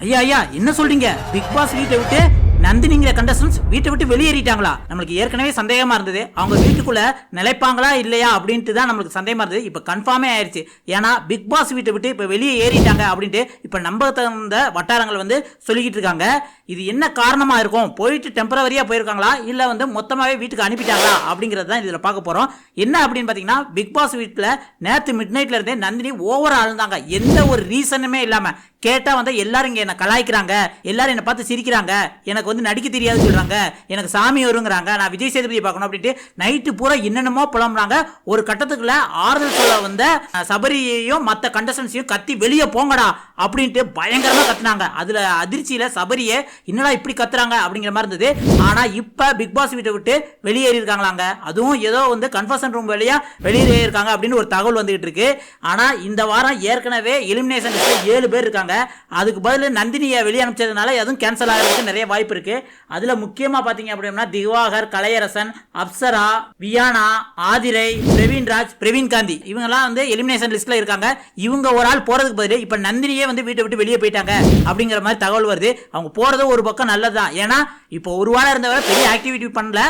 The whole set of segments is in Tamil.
ஐயா ஐயா என்ன சொல்றீங்க? பிக் பாஸ் வீட்டை விட்டு நந்தினிங்கிற கண்டஸ்டன்ஸ் வீட்டை விட்டு வெளியேறிட்டாங்களா? நம்மளுக்கு ஏற்கனவே சந்தேகமா இருந்தது. அவங்க வீட்டுக்குள்ள நிலைப்பாங்களா இல்லையா அப்படின்ட்டு தான் நம்மளுக்கு சந்தேகமா இருந்தது. இப்போ கன்ஃபார்மே ஆயிடுச்சு ஏன்னா பிக் பாஸ் வீட்டை விட்டு இப்போ வெளியே ஏறிட்டாங்க அப்படின்ட்டு இப்போ நம்ப தகுந்த வட்டாரங்கள் வந்து சொல்லிக்கிட்டு இருக்காங்க. இது என்ன காரணமா இருக்கும்? போயிட்டு டெம்பரவரியா போயிருக்காங்களா? இல்ல வந்து மொத்தமாவே வீட்டுக்கு அனுப்பிட்டாங்களா? அப்படிங்கறது தான் இதுல பார்க்க போறோம். என்ன அப்படின்னு பாத்தீங்கன்னா பிக் பாஸ் வீட்டில் நேற்று மிட் நைட்ல இருந்தே நந்தினி ஓவராக ஆழ்ந்தாங்க எந்த ஒரு ரீசனுமே இல்லாம கேட்டா வந்து எல்லாரும் இங்க என்ன கலாய்க்கிறாங்க. எல்லாரும் என்ன பார்த்து சிரிக்கிறாங்க. எனக்கு வந்து நடிக்க தெரியாது சொல்றாங்க. எனக்கு சாமி வருங்கிறாங்க. நான் விஜய் சேதுபதி பார்க்கணும் அப்படின்ட்டு நைட்டு பூரா என்னென்னமோ புலம்புறாங்க. ஒரு கட்டத்துக்குள்ள ஆறுதல் சொல்ல வந்த சபரியையும் மற்ற கண்டஸ்டன்ஸையும் கத்தி வெளியே போங்கடா அப்படின்ட்டு பயங்கரமாக கத்துனாங்க. அதுல அதிர்ச்சியில சபரியை என்னடா இப்படி கத்துறாங்க அப்படிங்கிற மாதிரி இருந்தது. ஆனா இப்ப பிக் பாஸ் வீட்டை விட்டு வெளியேறி இருக்காங்களாங்க. அதுவும் ஏதோ வந்து கன்ஃபர்ஷன் ரூம் வழியா வெளியேறி இருக்காங்க அப்படின்னு ஒரு தகவல் வந்துகிட்டு இருக்கு. ஆனா இந்த வாரம் ஏற்கனவே எலிமினேஷன் ஏழு பேர் இருக்காங்க. அதுக்கு பதில் நந்தினியை வெளியே அனுப்பிச்சதுனால அதுவும் கேன்சல் ஆகிறதுக்கு நிறைய வாய்ப்பு இருக்கு. அதுல முக்கியமா பாத்தீங்க அப்படின்னா திவாகர் கலையரசன் அப்சரா வியானா ஆதிரை பிரவீன்ராஜ் பிரவீன் காந்தி. இவங்கெல்லாம் வந்து எலிமினேஷன் லிஸ்ட்ல இருக்காங்க. இவங்க ஒரு ஆள் போறதுக்கு பதில் இப்ப நந்தினியே வந்து வீட்டை விட்டு வெளியே போயிட்டாங்க அப்படிங்கிற மாதிரி தகவல் வருது. அவங்க போகிறது ஒரு பக்கம் நல்லதுதான். ஏன்னா இப்போ ஒரு வாரம் இருந்தவரை பெரிய ஆக்டிவிட்டி பண்ணல.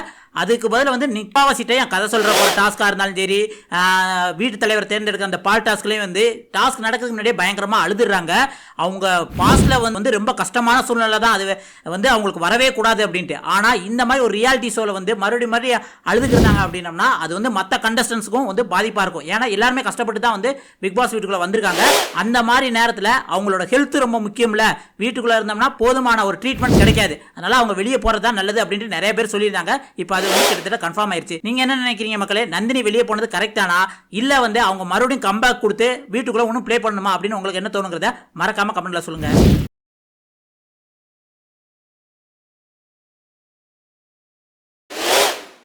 அதுக்கு பதில் வந்து நிப்பாவசிட்டே என் கதை சொல்கிற ஒரு டாஸ்க்காக இருந்தாலும் சரி வீட்டு தலைவர் தேர்ந்தெடுக்க அந்த பால் டாஸ்க்லேயும் வந்து டாஸ்க் நடக்கிறதுக்கு முன்னாடியே பயங்கரமாக அழுதுடுறாங்க அவங்க பாஸ்டில் வந்து ரொம்ப கஷ்டமான சூழ்நிலை தான் அது வந்து அவங்களுக்கு வரவே கூடாது அப்படின்ட்டு. ஆனால் இந்த மாதிரி ஒரு ரியாலிட்டி ஷோவில் வந்து மறுபடியும் மறுபடியும் அழுதுக்கிறாங்க அப்படின்னம்னா அது வந்து மற்ற கண்டஸ்டன்ஸுக்கும் வந்து பாதிப்பாக இருக்கும். ஏன்னா எல்லாருமே கஷ்டப்பட்டு தான் வந்து பிக் பாஸ் வீட்டுக்குள்ளே வந்திருக்காங்க. அந்த மாதிரி நேரத்தில் அவங்களோட ஹெல்த் ரொம்ப முக்கியம்ல. வீட்டுக்குள்ளே இருந்தோம்னா போதுமான ஒரு ட்ரீட்மெண்ட் கிடைக்காது. அதனால் அவங்க வெளியே போகிறது தான் நல்லது அப்படின்ட்டு நிறைய பேர் சொல்லியிருந்தாங்க. இப்போ அது வந்து கிட்டத்தட்ட கன்ஃபார்ம் ஆயிருச்சு. நீங்க என்ன நினைக்கிறீங்க மக்களே? நந்தினி வெளியே போனது கரெக்டானா இல்ல வந்து அவங்க மறுபடியும் கம்பேக் கொடுத்து வீட்டுக்குள்ள ஒன்றும் ப்ளே பண்ணணுமா அப்படின்னு உங்களுக்கு என்ன தோணுங்கிறத மறக்காம கமெண்ட்ல சொல்லுங்க.